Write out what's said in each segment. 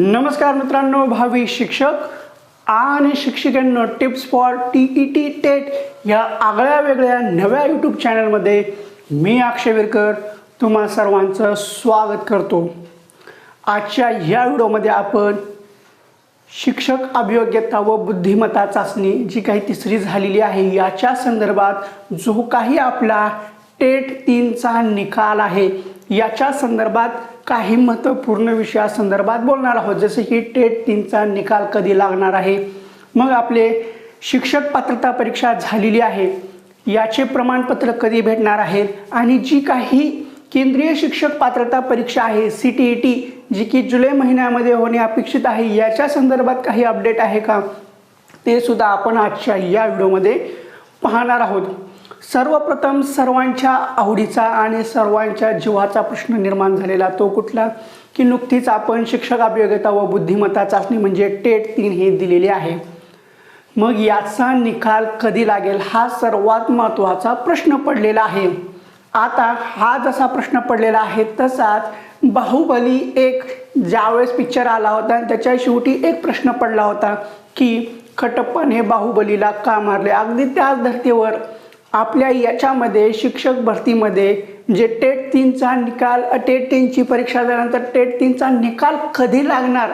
नमस्कार मित्रांनो भावी शिक्षक आणि शिक्षिकांनो tips for T E T TET या आगळ्या वेगळ्या नव्या यूट्यूब चॅनलमध्ये मी अक्षय विरकर तुम्हा सर्वांचं स्वागत करतो. आजच्या या व्हिडिओमध्ये आपण शिक्षक अभियोग्यता व बुद्धिमत्ता चाचणी जी काही तिसरी झालेली आहे याच्या संदर्भात जो काही आपला टेट तीनचा निकाल आहे याच्या संदर्भात काही महत्त्वपूर्ण विषयासंदर्भात बोलणार आहोत. जसे की टेट तीनचा निकाल कधी लागणार आहे? मग आपले शिक्षक पात्रता परीक्षा झालेली आहे. याचे प्रमाणपत्र कधी भेटणार आहेत आणि जी काही केंद्रीय शिक्षक पात्रता परीक्षा आहे सी टी ई टी जी की जुलै महिन्यामध्ये होणे अपेक्षित आहे याच्या संदर्भात काही अपडेट आहे का? ते सुद्धा आपण आजच्या या व्हिडिओमध्ये पाहणार आहोत. सर्वप्रथम सर्वांच्या आवडीचा आणि सर्वांच्या जीवाचा प्रश्न निर्माण झालेला तो कुठला? की नुकतीच आपण शिक्षक अभियोग्यता व बुद्धिमत्ता चाचणी म्हणजे टेट तीन हे दिलेली आहे. मग याचा निकाल कधी लागेल हा सर्वात महत्त्वाचा प्रश्न पडलेला आहे. आता हा जसा प्रश्न पडलेला आहे तसाच बाहुबली एक ज्यावेळेस पिक्चर आला होता आणि त्याच्या शेवटी एक प्रश्न पडला होता की खटप्पाने बाहुबलीला का मारले? अगदी त्याच धर्तीवर आपल्या याच्यामध्ये शिक्षक भरतीमध्ये जे टेट तीनचा निकाल टेट तीनची परीक्षा झाल्यानंतर टेट तीनचा निकाल कधी लागणार?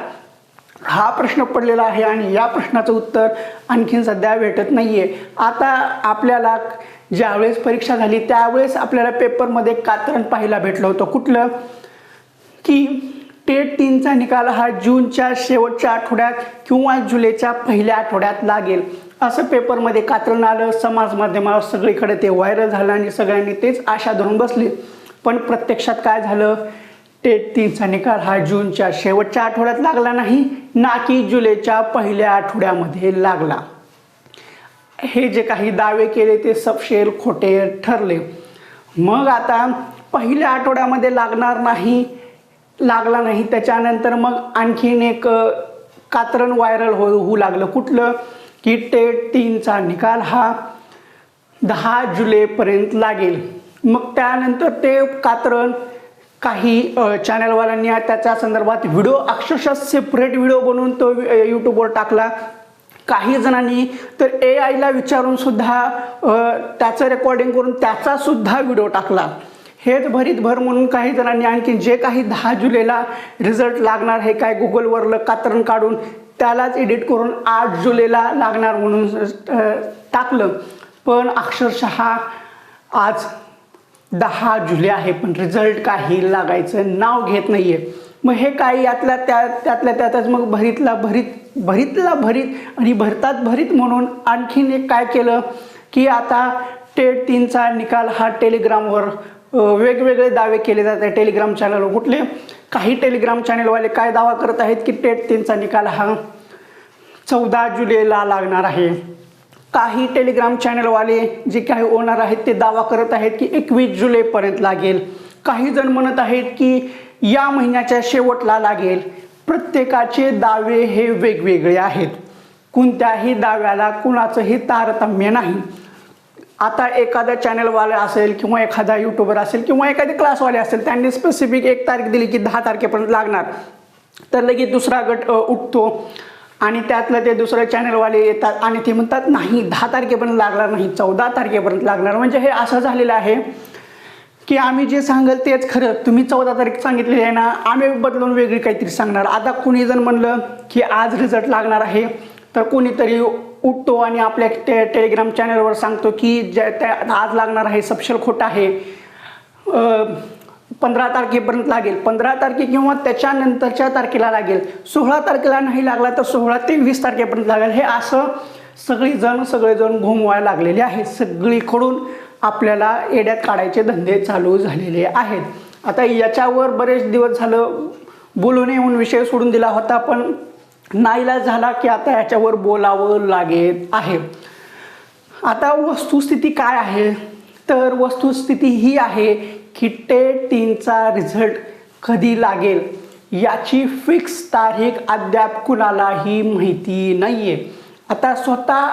हा प्रश्न पडलेला आहे आणि या प्रश्नाचं उत्तर आणखीन सध्या भेटत नाही आहे आता आपल्याला ज्यावेळेस परीक्षा झाली त्यावेळेस आपल्याला पेपरमध्ये कात्रण पाहायला भेटलं होतं. कुठलं? की टेट तीनचा निकाल हा जूनच्या शेवटच्या आठवड्यात किंवा जुलैच्या पहिल्या आठवड्यात लागेल. असं पेपरमध्ये कात्रण आलं समाज माध्यमावर सगळीकडे ते व्हायरल झालं आणि सगळ्यांनी तेच आशा धरून बसली. पण प्रत्यक्षात काय झालं? टेट तीनचा निकाल हा जूनच्या शेवटच्या आठवड्यात लागला नाही ना की जुलैच्या पहिल्या आठवड्यामध्ये लागला. हे जे काही दावे केले ते सपशेल खोटे ठरले. मग आता पहिल्या आठवड्यामध्ये लागणार नाही लागला नाही त्याच्यानंतर मग आणखीन एक कातरण कात्रण व्हायरल हो होऊ लागलं. कुठलं? की टेट तीनचा निकाल हा दहा जुलैपर्यंत लागेल. मग त्यानंतर ते कात्रण काही चॅनलवाल्यांनी त्याच्या संदर्भात व्हिडिओ अक्षरशः सेपरेट व्हिडिओ बनवून तो यूट्यूबवर टाकला. काही जणांनी तर ए आयला विचारून सुद्धा त्याचं रेकॉर्डिंग करून त्याचा सुद्धा व्हिडिओ टाकला. हेच भरीत भर म्हणून काही जणांनी आणखी जे काही दहा जुलैला रिझल्ट लागणार हे काय गुगलवरलं कात्रण काढून त्यालाच एडिट करून आठ जुलैला लागणार म्हणून टाकलं. पण अक्षरशः आज दहा जुलै आहे पण रिझल्ट काही लागायचं नाव घेत नाही आहे मग हे काय यातल्या त्या त्यातल्या त्यातच मग भरीतला भरीत भरीतला भरीत आणि भरतात भरीत म्हणून आणखीन एक काय केलं की आता टेट तीनचा निकाल हा टेलिग्रामवर वेगवेगळे दावे केले जात आहे टेलिग्राम चॅनलवर कुठले? काही टेलिग्राम चॅनलवाले काय दावा करत आहेत की टेट तीनचा निकाल हा चौदा जुलैला लागणार आहे. काही टेलिग्राम चॅनलवाले जे काही ओनर आहेत ते दावा करत आहेत की एकवीस जुलैपर्यंत लागेल. काही जण म्हणत आहेत की या महिन्याच्या शेवटला लागेल. प्रत्येकाचे दावे हे वेगवेगळे आहेत. कोणत्याही दाव्याला कुणाचंही तारतम्य नाही. आता एखादा चॅनलवाला असेल किंवा एखादा यूट्यूबर असेल किंवा एखादी क्लासवाले असेल त्यांनी स्पेसिफिक एक तारीख दिली की दहा तारखेपर्यंत लागणार. तर लगेच दुसरा गट उठतो आणि त्यातलं ते दुसरं चॅनलवाले येतात आणि ते म्हणतात नाही दहा तारखेपर्यंत लागणार नाही चौदा तारखेपर्यंत लागणार. म्हणजे हे असं झालेलं आहे की आम्ही जे सांगाल तेच खरं. तुम्ही चौदा तारीख सांगितलेली आहे ना आम्ही बदलून वेगळी काहीतरी सांगणार. आता कुणी जण म्हणलं की आज रिझल्ट लागणार आहे तर कोणीतरी उठतो आणि आपल्या टे टेलिग्राम चॅनलवर सांगतो की ज्या त्या आज लागणार आहे सपशल खोटा आहे. पंधरा तारखेपर्यंत लागेल. पंधरा तारखे किंवा त्याच्यानंतरच्या तारखेला लागेल. सोळा तारखेला नाही लागला तर सोळा ते वीस तारखेपर्यंत लागेल. हे असं सगळीजण सगळेजण घुमवायला लागलेले आहेत. सगळीकडून आपल्याला येड्यात काढायचे धंदे चालू झालेले आहेत. आता याच्यावर बरेच दिवस झालं बोलून येऊन विषय सोडून दिला होता पण नाईलाज झाला की आता याच्यावर बोलावं लागेल आहे. आता वस्तुस्थिती काय आहे? तर वस्तुस्थिती ही आहे की टेट तीनचा रिझल्ट कधी लागेल? याची फिक्स तारीख अद्याप कुणालाही माहिती नाही आहे आता स्वतः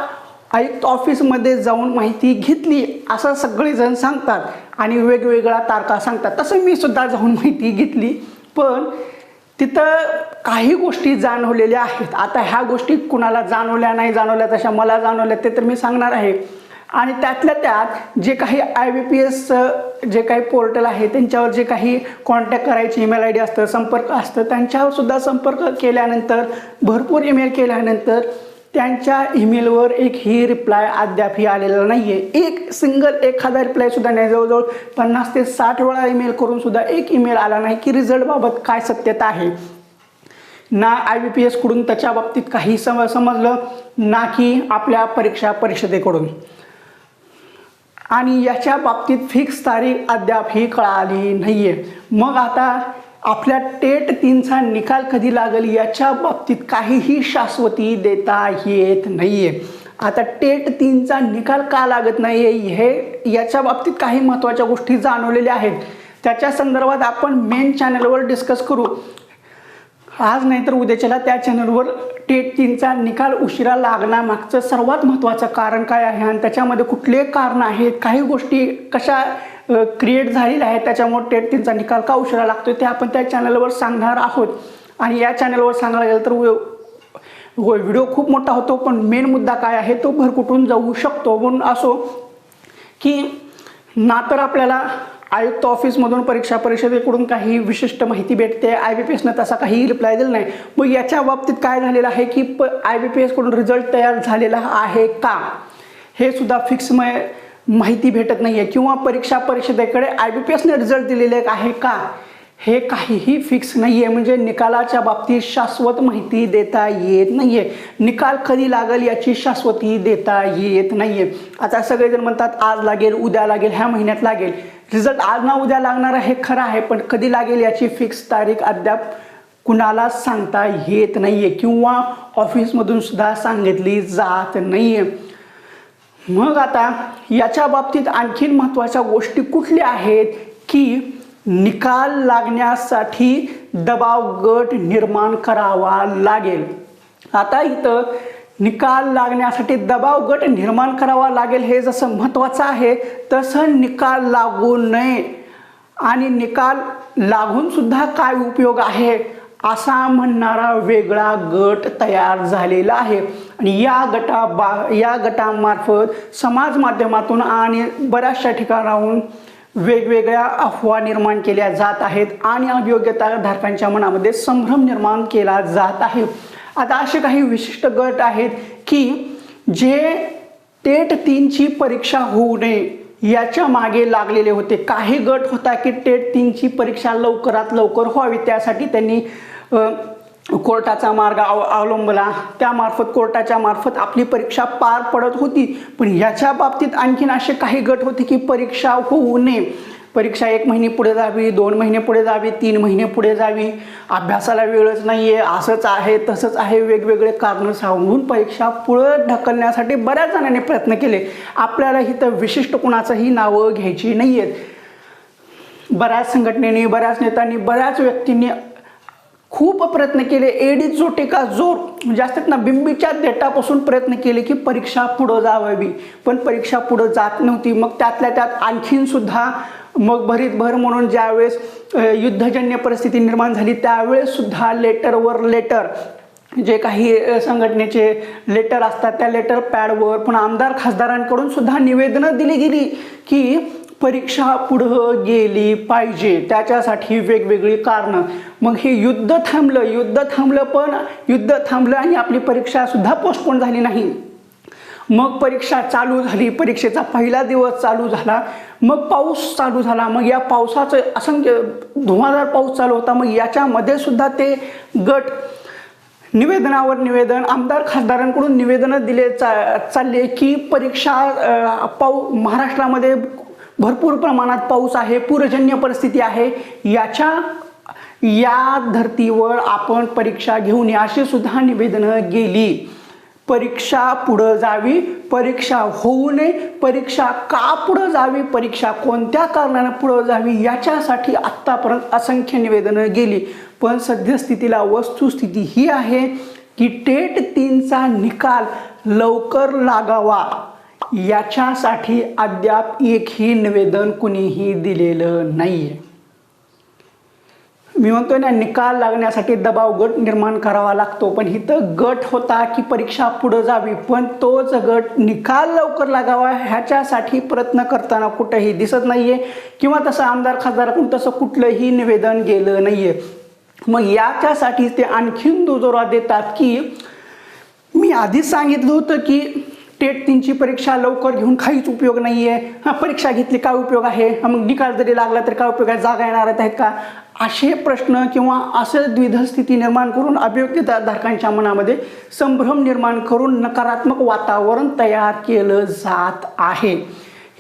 आयुक्त ऑफिसमध्ये जाऊन माहिती घेतली असं सगळेजण सांगतात आणि वेगवेगळ्या तारखा सांगतात. तसं मी सुद्धा जाऊन माहिती घेतली पण तिथं काही गोष्टी जाणवलेल्या आहेत. आता ह्या गोष्टी कुणाला जाणवल्या नाही जाणवल्या तशा मला जाणवल्या ते तर मी सांगणार आहे. आणि त्यातल्या त्यात जे काही आय बी पी एस जे काही पोर्टल आहे त्यांच्यावर जे काही कॉन्टॅक्ट करायची ईमेल आय डी असतं संपर्क असतं त्यांच्यावर सुद्धा संपर्क केल्यानंतर भरपूर ईमेल केल्यानंतर त्यांच्या ईमेलवर एकही रिप्लाय अद्यापही आलेला नाही आहे एक सिंगल एखादा रिप्लाय सुद्धा नाही. जवळजवळ पन्नास ते साठ वेळा ईमेल करून सुद्धा एक ईमेल आला नाही की रिझल्टबाबत काय सत्यता आहे. ना आय बी पी एसकडून त्याच्या बाबतीत काही सम समजलं ना की आपल्या परीक्षा परिषदेकडून. आणि याच्या बाबतीत फिक्स तारीख अद्याप ही कळाली नाही आहे मग आता आपल्या टेट तीनचा निकाल कधी लागेल याच्या बाबतीत काहीही शाश्वती देता येत नाही आहे आता टेट तीनचा निकाल का लागत नाही आहे हे याच्या बाबतीत काही महत्त्वाच्या गोष्टी जाणवलेल्या आहेत. त्याच्या संदर्भात आपण मेन चॅनलवर डिस्कस करू. आज नाही तर उद्याच्याला त्या चॅनलवर टेट तीनचा निकाल उशिरा लागण्यामागचं सर्वात महत्त्वाचं कारण काय आहे आणि त्याच्यामध्ये कुठले कारण आहेत काही गोष्टी कशा क्रिएट झालेला आहे. त्याच्यामुळे टेट त्यांचा निकाल का उशिरा लागतो ते आपण त्या चॅनलवर सांगणार आहोत. आणि या चॅनलवर सांगायला गेलं तर व्हिडिओ खूप मोठा होतो पण मेन मुद्दा काय आहे तो भरकुटून जाऊ शकतो? म्हणून असो की ना तर आपल्याला आयुक्त ऑफिसमधून परीक्षा परिषदेकडून काही विशिष्ट माहिती भेटते आय बी पी एसनं तसा काही रिप्लाय दिला नाही. मग याच्या बाबतीत काय झालेलं आहे की प आय बी पी एसकडून रिझल्ट तयार झालेला आहे का? हे सुद्धा फिक्स माहिती भेटत नाही आहे किंवा परीक्षा परिषदेकडे आय बी पी एसने रिझल्ट दिलेले आहे का? हे काहीही फिक्स नाही आहे म्हणजे निकालाच्या बाबतीत शाश्वत माहिती देता येत नाही आहे निकाल कधी लागेल याची शाश्वती देता येत नाही आहे आता सगळेजण म्हणतात आज लागेल उद्या लागेल ह्या महिन्यात लागेल. रिझल्ट आज ना उद्या लागणार आहे खरं आहे पण कधी लागेल याची फिक्स तारीख अद्याप कुणाला सांगता येत नाही आहे किंवा ऑफिसमधून सुद्धा सांगितली जात नाही आहे मग आता याच्या बाबतीत आणखीन महत्त्वाच्या गोष्टी कुठल्या आहेत की निकाल लागण्यासाठी दबाव गट निर्माण करावा लागेल? आता इथं निकाल लागण्यासाठी दबाव गट निर्माण करावा लागेल हे जसं महत्त्वाचं आहे तसं निकाल लागू नये. आणि निकाल लागून सुद्धा काय उपयोग आहे असा म्हणणारा वेगळा गट तयार झालेला आहे. आणि या गटा बा या गटामार्फत समाज माध्यमातून आणि बऱ्याचशा ठिकाणाहून वेगवेगळ्या अफवा निर्माण केल्या जात आहेत आणि अभियोग्यता धारकांच्या मनामध्ये संभ्रम निर्माण केला जात आहे. आता असे काही विशिष्ट गट आहेत की जे टेट तीनची परीक्षा होऊ नये याच्या मागे लागलेले होते. काही गट होता की टेट तीनची परीक्षा लवकरात लवकर व्हावी त्यासाठी त्यांनी कोर्टाचा मार्ग अव अवलंबला. त्यामार्फत कोर्टाच्या मार्फत आपली परीक्षा पार पडत होती. पण याच्या बाबतीत आणखीन असे काही गट होते की परीक्षा होऊ नये. परीक्षा एक महिने पुढे जावी दोन महिने पुढे जावी तीन महिने पुढे जावी. अभ्यासाला वेळच नाही आहे असंच आहे तसंच आहे. वेगवेगळे कारणं सांगून परीक्षा पुढं ढकलण्यासाठी बऱ्याच जणांनी प्रयत्न केले. आपल्याला इथं विशिष्ट कुणाचंही नावं घ्यायची नाही आहेत बऱ्याच संघटनेने बऱ्याच नेत्यांनी बऱ्याच व्यक्तींनी खूप प्रयत्न केले. एडी जोटे का जोर म्हणजे असतात ना बिंबीच्या देटापासून प्रयत्न केले की परीक्षा पुढं जावावी. पण परीक्षा पुढं जात नव्हती. मग त्यातल्या त्यात आणखीन सुद्धा मग भरीत भर म्हणून ज्यावेळेस युद्धजन्य परिस्थिती निर्माण झाली त्यावेळेस सुद्धा लेटरवर लेटर जे काही संघटनेचे लेटर असतात त्या लेटर पॅडवर पण आमदार खासदारांकडून सुद्धा निवेदनं दिली गेली की परीक्षा पुढं गेली पाहिजे त्याच्यासाठी वेगवेगळी कारणं. मग हे युद्ध थांबलं युद्ध थांबलं पण युद्ध थांबलं आणि आपली परीक्षा सुद्धा पोस्टपोन झाली नाही. मग परीक्षा चालू झाली परीक्षेचा पहिला दिवस चालू झाला मग पाऊस चालू झाला मग या पावसाचं असंख्य धुवाधार पाऊस चालू होता मग याच्यामध्ये सुद्धा ते गट निवेदनावर निवेदन आमदार खासदारांकडून निवेदनं दिले चा चालले की परीक्षा पाऊ महाराष्ट्रामध्ये भरपूर प्रमाणात पाऊस आहे पूरजन्य परिस्थिती आहे. याच्या या धर्तीवर आपण परीक्षा घेऊन अशी सुद्धा निवेदनं गेली. परीक्षा पुढं जावी परीक्षा होऊ नये परीक्षा का पुढं जावी परीक्षा कोणत्या कारणानं पुढं जावी याच्यासाठी आत्तापर्यंत असंख्य निवेदनं गेली. पण सद्यस्थितीला वस्तुस्थिती ही आहे की टेट तीनचा निकाल लवकर लागावा. याच्यासाठी अद्याप एकही निवेदन कुणीही दिलेलं नाही आहे मी म्हणतोय ना निकाल लागण्यासाठी दबाव गट निर्माण करावा लागतो पण इथं गट होता की परीक्षा पुढं जावी पण तोच गट निकाल लवकर लागावा ह्याच्यासाठी प्रयत्न करताना कुठंही दिसत नाही आहे किंवा तसं आमदार खासदाराकडून तसं कुठलंही निवेदन गेलं नाही आहे मग याच्यासाठी ते आणखीन दुजोरा देतात की मी आधीच सांगितलं होतं की टेट तीनची परीक्षा लवकर घेऊन काहीच उपयोग नाही आहे हां परीक्षा घेतली काय उपयोग आहे? मग निकाल जरी लागला तर काय उपयोग आहे? जागा येणार आहेत का? असे प्रश्न किंवा असं द्विधल स्थिती निर्माण करून अभियोग्यता धारकांच्या मनामध्ये संभ्रम निर्माण करून नकारात्मक वातावरण तयार केलं जात आहे.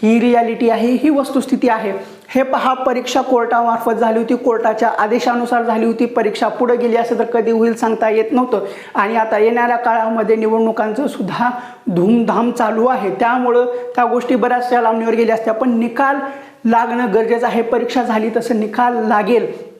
ही रियालिटी आहे ही वस्तुस्थिती आहे. हे पहा परीक्षा कोर्टामार्फत झाली होती. कोर्टाच्या आदेशानुसार झाली होती. परीक्षा पुढे गेली असं तर कधी होईल सांगता येत नव्हतं. आणि आता येणाऱ्या काळामध्ये निवडणुकांचं सुद्धा धूमधाम चालू आहे. त्यामुळं त्या गोष्टी बऱ्याचशा लांबणीवर गेल्या असत्या. पण निकाल लागणं गरजेचं आहे. परीक्षा झाली तसं निकाल लागेल.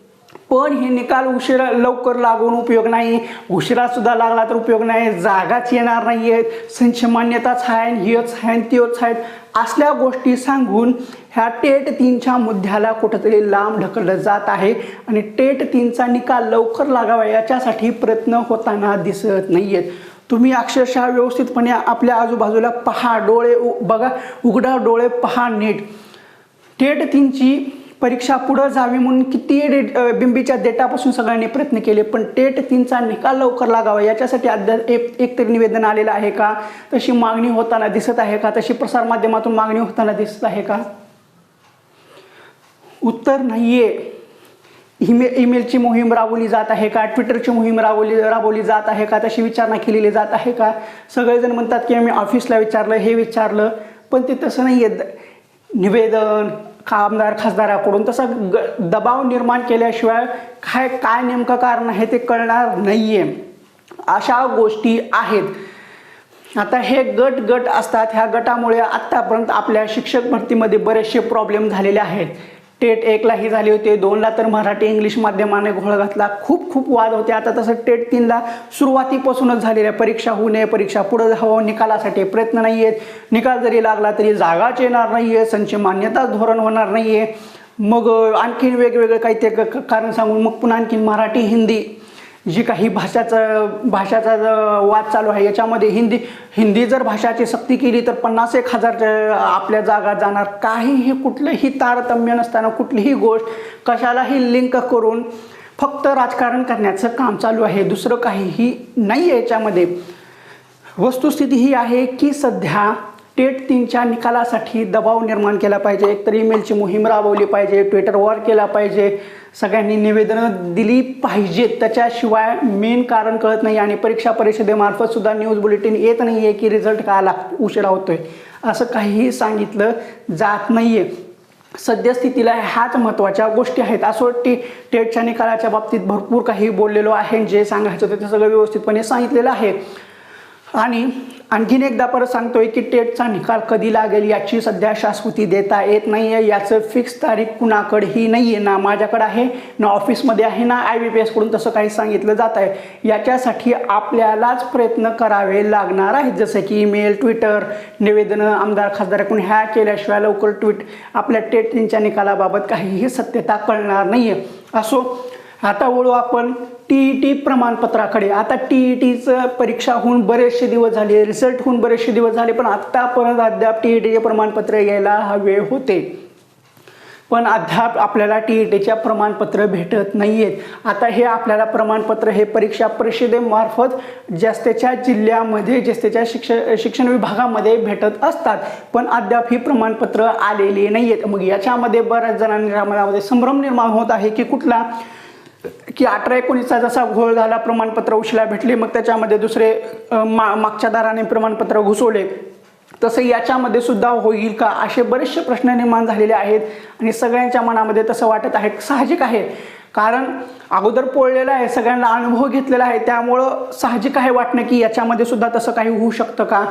पण हे निकाल उशिरा लवकर लागून उपयोग नाही. उशिरासुद्धा लागला तर उपयोग नाही. जागाच येणार नाही आहेत संच मान्यताच आहे हेच आहे तेच आहेत. असल्या गोष्टी सांगून ह्या टेट तीनच्या मुद्द्याला कुठंतरी लांब ढकललं जात आहे आणि टेट तीनचा निकाल लवकर लागावा याच्यासाठी प्रयत्न होताना दिसत नाही आहेत तुम्ही अक्षरशः व्यवस्थितपणे आपल्या आजूबाजूला पहा डोळे उ- बघा उघडा डोळे पहा नीट. टेट तीनची परीक्षा पुढं जावी म्हणून किती डे- बिंबीच्या डेटापासून सगळ्यांनी प्रयत्न केले पण टेट तीनचा निकाल लवकर लागावा याच्यासाठी अद्या एक एक तरी निवेदन आलेलं आहे का? तशी मागणी होताना दिसत आहे का? तशी प्रसारमाध्यमातून मागणी होताना दिसत आहे का? उत्तर नाहीये. ईमे ईमेलची मोहीम राबवली जात आहे का? ट्विटरची मोहीम राबवली राबवली जात आहे का? तशी विचारणा केलेली जात आहे का? सगळेजण म्हणतात की आम्ही ऑफिसला विचारलं हे विचारलं पण ते तसं नाही आहे निवेदन आमदार खासदाराकडून तसा ग दबाव निर्माण केल्याशिवाय काय काय नेमकं कारण आहे ते कळणार नाही आहे अशा गोष्टी आहेत. आता हे गट गट असतात. ह्या गटामुळे आत्तापर्यंत आपल्या शिक्षक भरतीमध्ये बरेचसे प्रॉब्लेम झालेले आहेत. टेट एकलाही झाली होती दोनला तर मराठी इंग्लिश माध्यमाने घोळ घातला. खूप खूप वाद होते. आता तसं टेट तीनला सुरुवातीपासूनच झालेल्या परीक्षा होऊ नये परीक्षा पुढं जावं निकालासाठी प्रयत्न नाही आहेत निकाल जरी लागला तरी जागाच येणार नाही आहे संच मान्यताच धोरण होणार नाही आहे मग आणखीन वेगवेगळे काही ते क- कारण सांगून मग पुन्हा आणखीन मराठी हिंदी जी काही भाषाचं भाषाचा वाद चालू आहे याच्यामध्ये हिंदी हिंदी जर भाषाची सक्ती केली तर पन्नास एक हजार आपल्या जागा जाणार. काहीही कुठलंही तारतम्य नसताना कुठलीही गोष्ट कशालाही लिंक करून फक्त राजकारण करण्याचं काम चालू आहे. दुसरं काहीही नाही आहे याच्यामध्ये. वस्तुस्थिती ही आहे की सध्या टेट तीनच्या निकालासाठी दबाव निर्माण केला पाहिजे. एकतर ईमेलची मोहीम राबवली पाहिजे ट्विटरवर केला पाहिजे. सगळ्यांनी निवेदनं दिली पाहिजेत. त्याच्याशिवाय मेन कारण कळत नाही आणि परीक्षा परिषदेमार्फत सुद्धा न्यूज बुलेटिन येत नाही आहे की रिझल्ट का लाग उशिरा होतोय असं काहीही सांगितलं जात नाही आहे सद्यस्थितीला ह्याच महत्त्वाच्या गोष्टी आहेत. असं वाटते टेटच्या निकालाच्या बाबतीत भरपूर काही बोललेलो आहे. जे सांगायचं होतं ते सगळं व्यवस्थितपणे सांगितलेलं आहे. आणि आणखीन एकदा परत सांगतोय की टेटचा निकाल कधी लागेल याची सध्या शाश्वती देता येत नाही आहे याचं फिक्स तारीख कुणाकडेही नाही आहे ना माझ्याकडे आहे ना ऑफिसमध्ये आहे ना आय बी पी एसकडून तसं काही सांगितलं जात आहे. याच्यासाठी आपल्यालाच प्रयत्न करावे लागणार आहेत. जसं की ईमेल ट्विटर निवेदनं आमदार खासदाराकडून ह्या केल्याशिवाय लवकर ट्विट आपल्या टेट निकालाबाबत काहीही सत्यता कळणार नाही आहे असो आता वळू आपण टी ई टी प्रमाणपत्राकडे. आता टी ई टीचं परीक्षा होऊन बरेचसे दिवस झाले रिझल्ट होऊन बरेचसे दिवस झाले पण आत्तापर्यंत अद्याप टी ई टीचे प्रमाणपत्र यायला हवे होते. पण अद्याप आपल्याला टी ई टीच्या प्रमाणपत्र भेटत नाही आहेत आता हे आपल्याला प्रमाणपत्र हे परीक्षा परिषदेमार्फत जास्तीच्या जिल्ह्यामध्ये जास्तीच्या शिक्ष शिक्षण विभागामध्ये भेटत असतात. पण अद्याप ही प्रमाणपत्र आलेली नाही आहेत मग याच्यामध्ये बऱ्याच जणांच्या मनामध्ये संभ्रम निर्माण होत आहे की कुठला? की अठरा एकोणीसचा जसा घोळ झाला प्रमाणपत्र उशिरा भेटले मग त्याच्यामध्ये दुसरे मा मागच्या दाराने प्रमाणपत्र घुसवले. तसं याच्यामध्ये सुद्धा होईल का असे बरेचसे प्रश्न निर्माण झालेले आहेत आणि सगळ्यांच्या मनामध्ये तसं वाटत आहे. साहजिक आहे. कारण अगोदर पोळलेलं आहे सगळ्यांना अनुभव घेतलेला आहे त्यामुळं साहजिक आहे वाटणं की याच्यामध्ये सुद्धा तसं काही होऊ शकतं का?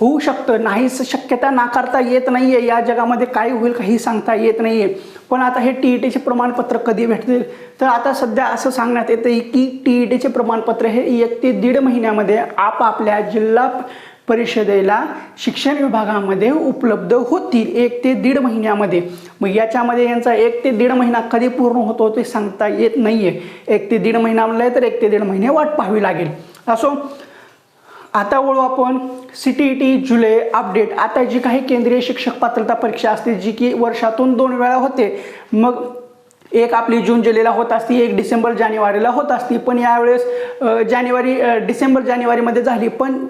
होऊ शकतं. नाही शक्यता नाकारता येत नाही आहे या जगामध्ये काय होईल काही सांगता येत नाही आहे पण आता हे टी ई टीचे प्रमाणपत्र कधी भेटतील? तर आता सध्या असं सांगण्यात येतं की टी ई टीचे प्रमाणपत्र हे एक ते दीड महिन्यामध्ये आपापल्या जिल्हा परिषदेला शिक्षण विभागामध्ये उपलब्ध होतील एक ते दीड महिन्यामध्ये. मग याच्यामध्ये यांचा एक ते दीड महिना कधी पूर्ण होतो ते सांगता येत नाही आहे एक ते दीड महिना म्हणलं तर एक ते दीड महिने वाट पाहावी लागेल. असो आता वळू आपण सी टी ई टी जुलै अपडेट आता जी काही केंद्रीय शिक्षक पात्रता परीक्षा असते जी की वर्षातून दोन वेळा होते. मग एक आपली जून जुलैला होत असती एक डिसेंबर जानेवारीला होत असती. पण यावेळेस जानेवारी डिसेंबर जानेवारीमध्ये झाली. पण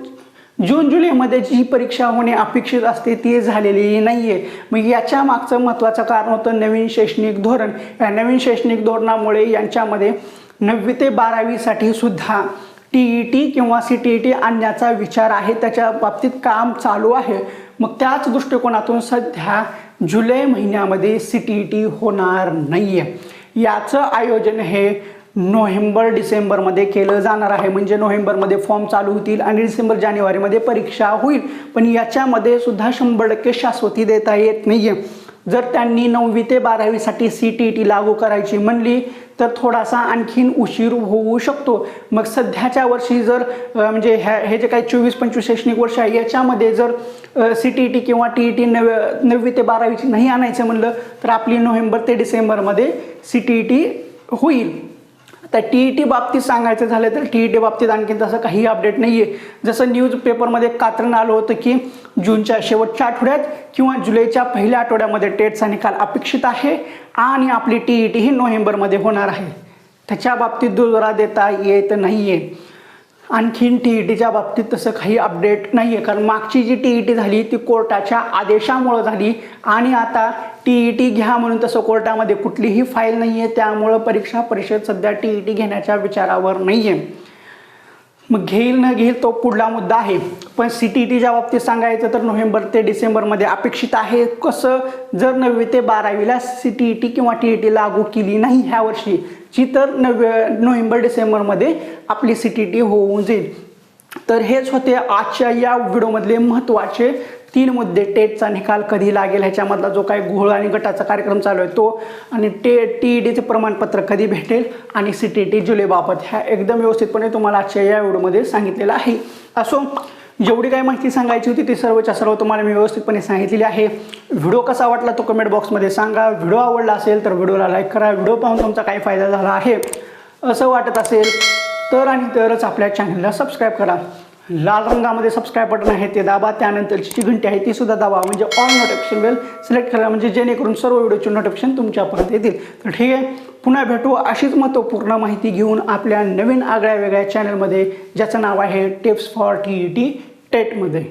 जून जुलैमध्ये जी परीक्षा होणे अपेक्षित असते ती झालेली नाही आहे मग याच्या मागचं महत्त्वाचं कारण होतं नवीन शैक्षणिक धोरण. या नवीन शैक्षणिक धोरणामुळे यांच्यामध्ये नववी ते बारावीसाठी सुद्धा टी ई टी किंवा सी टी ई टी आणण्याचा विचार आहे. त्याच्या बाबतीत काम चालू आहे. मग त्याच दृष्टिकोनातून सध्या जुलै महिन्यामध्ये सी टी ई टी होणार नाही आहे याचं आयोजन हे नोव्हेंबर डिसेंबरमध्ये केलं जाणार आहे. म्हणजे नोव्हेंबरमध्ये फॉर्म चालू होतील आणि डिसेंबर जानेवारीमध्ये परीक्षा होईल. पण याच्यामध्ये सुद्धा शंभर टक्के शाश्वती देता येत नाही आहे जर त्यांनी नववी ते बारावीसाठी सी टी टी लागू करायची म्हणली तर थोडासा आणखीन उशीर होऊ शकतो. मग सध्याच्या वर्षी जर म्हणजे ह्या हे जे काही चोवीस पंचवीस शैक्षणिक वर्ष आहे याच्यामध्ये जर सी टी टी किंवा टी ई टी नव नववी ते बारावीची नाही आणायचं म्हणलं तर आपली नोव्हेंबर ते डिसेंबरमध्ये सी टी टी होईल. आता टी ई टी बाबतीत सांगायचं झालं तर टी ई टी बाबतीत आणखीन तसं काही अपडेट नाही आहे जसं न्यूजपेपरमध्ये कात्रण आलं होतं की जूनच्या शेवटच्या आठवड्यात किंवा जुलैच्या पहिल्या आठवड्यामध्ये टेटचा निकाल अपेक्षित आहे आणि आपली टी ई टी ही नोव्हेंबरमध्ये होणार आहे. त्याच्या बाबतीत दुजोरा देता येत नाही आहे आणखीन टी ई टीच्या बाबतीत तसं काही अपडेट नाही आहे कारण मागची जी टी ई टी झाली ती कोर्टाच्या आदेशामुळं झाली. आणि आता टी ई टी घ्या म्हणून तसं कोर्टामध्ये कुठलीही फाईल नाही आहे त्यामुळं परीक्षा परिषद सध्या टी ई टी घेण्याच्या विचारावर नाही आहे मग घेईल न घेईल तो पुढला मुद्दा आहे. पण सी टी टीच्या बाबतीत सांगायचं तर नोव्हेंबर ते डिसेंबरमध्ये अपेक्षित आहे. कसं? जर नववी ते बारावीला सी टी ई टी किंवा टी ई टी लागू केली नाही ह्या वर्षी जी तर नव्हे नोव्हेंबर डिसेंबरमध्ये आपली सी टी टी होऊन जाईल. तर हेच होते आजच्या या व्हिडिओमधले महत्त्वाचे तीन मुद्दे टेटचा निकाल कधी लागेल ह्याच्यामधला जो काही घोळ आणि गटाचा कार्यक्रम चालू आहे तो आणि टे टी ई डीचे प्रमाणपत्र कधी भेटेल आणि सी टी टी जुलैबाबत ह्या एकदम व्यवस्थितपणे तुम्हाला आजच्या या व्हिडिओमध्ये सांगितलेलं आहे. असो जेवढी काही माहिती सांगायची होती ती सर्वच्या सर्व तुम्हाला मी व्यवस्थितपणे सांगितलेली आहे. व्हिडिओ कसा वाटला तो कमेंट बॉक्समध्ये सांगा. व्हिडिओ आवडला असेल तर व्हिडिओला लाईक करा. व्हिडिओ पाहून तुमचा काय फायदा झाला आहे? असं वाटत असेल तर आणि तरच आपल्या चॅनलला सबस्क्राईब करा. लाल रंगामध्ये सबस्क्राईब बटन आहे ते दाबा. त्यानंतरची जी घंटी आहे ती सुद्धा दाबा. म्हणजे ऑल नोटिफिकेशन बेल सिलेक्ट करा. म्हणजे जेणेकरून सर्व व्हिडिओचे नोटिफिकेशन तुमच्यापर्यंत येतील. तर ठीक आहे. पुन्हा भेटू अशीच महत्त्वपूर्ण माहिती घेऊन आपल्या नवीन आगळ्या वेगळ्या चॅनलमध्ये ज्याचं नाव आहे tips for T E T टेटमध्ये